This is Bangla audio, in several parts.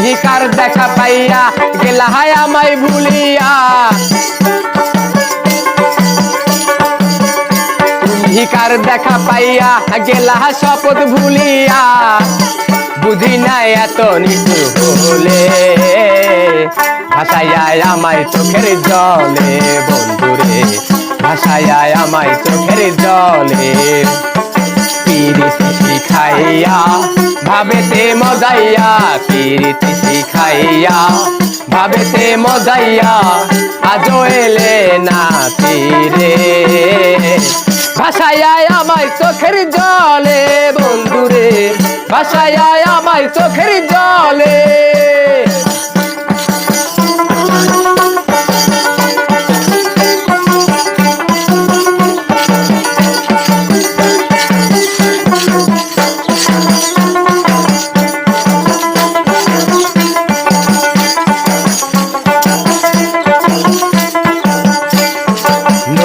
তুমি কার দেখা পাইয়া গেলা হায় আমায় ভুলিয়া। তুমি কার দেখা পাইয়া গেলা শপথ ভুলিয়া। বুঝি না এত নিচু হলে। ভাসাইয়া আমায় চোখের জলে বন্ধুরে। ভাসাইয়া আমায় চোখের জলে। পিরিতি শিখাইয়া ভাবেতে মজাইয়া, কীর্তি শিখাইয়া, ভাবেতে মজাইয়া আজো এলে না ফিরে ভাসাইয়া আমায় চোখের জলে, বন্ধুরে ভাসাইয়া আমায় চোখের জলে।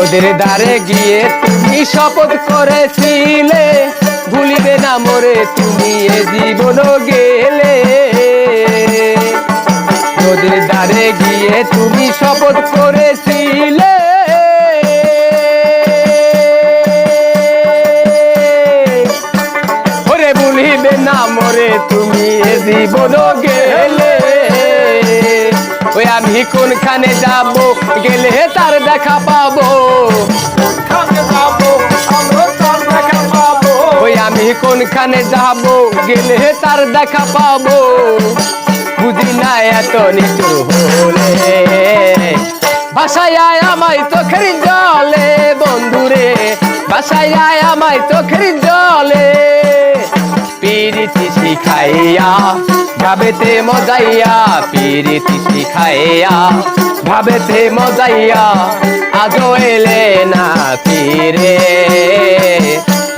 নদীর ধারে গিয়ে তুমি শপথ করেছিলে। ভুলিবে না মোরে তুমি এ জীবন গেলে। নদীর ধারে গিয়ে তুমি শপথ করেছিলে। ওরে ভুলিবে না মোরে তুমি এ জীবন গেলে। ওই আমি কোনখানে যাব? গেলে তার দেখা পাবো। ওই আমি কোনখানে যাব? গেলে তার দেখা পাবো। বুঝি না এত নিচুর হলে। ভাষায় আমায় চোখের জলে বন্ধুরে। ভাষায় আমায় চোখের জলে। পিরিতি শিখাইয়া ভাবেতে মজাইয়া পিরিতি শিখাইয়া, ভাবেতে মজাইয়া আজও এলে না ফিরে।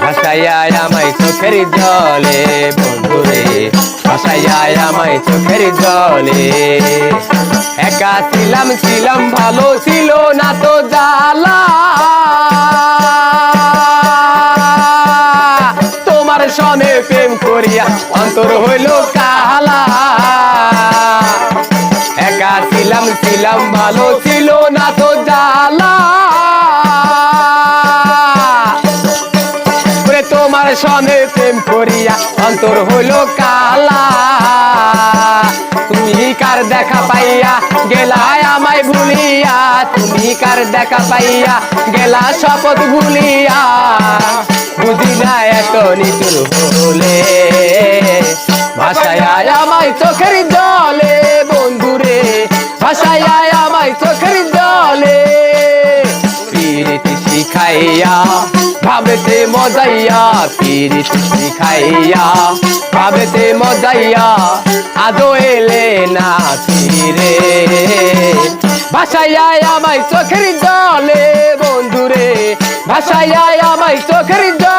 ভাসাইয়া আমায় চোখের জলে বন্ধুরে, ভাসাইয়া আমায় চোখের জলে। একা ছিলাম ছিলাম, ভালো ছিল না তো তোমার সনে করিয়া অন্তর হইল কালা। একা ছিলাম ছিলাম, ভালো ছিল না তো জ্বালা। তোমার সনে প্রেম করিয়া অন্তর হইল কালা। তুমি কার দেখা পাইয়া গেলা আমায় ভুলিয়া? তুমি কার দেখা পাইয়া গেলা শপথ ভুলিয়া? বুঝি না এত নিচুর হলে, ভাষায় আমায় চোখের জলে বন্ধুরে, ভাষায় আমায় চোখের জলে। পিরিতি শিখাইয়া, ভাবেতে মজাইয়া, পিরিতি শিখাইয়া, ভাবেতে মজাইয়া, আদো এলে না ফিরে। ভাষায় আমায় চোখের জলে বন্ধুরে, ভাষায় আমায় চোখের জলে।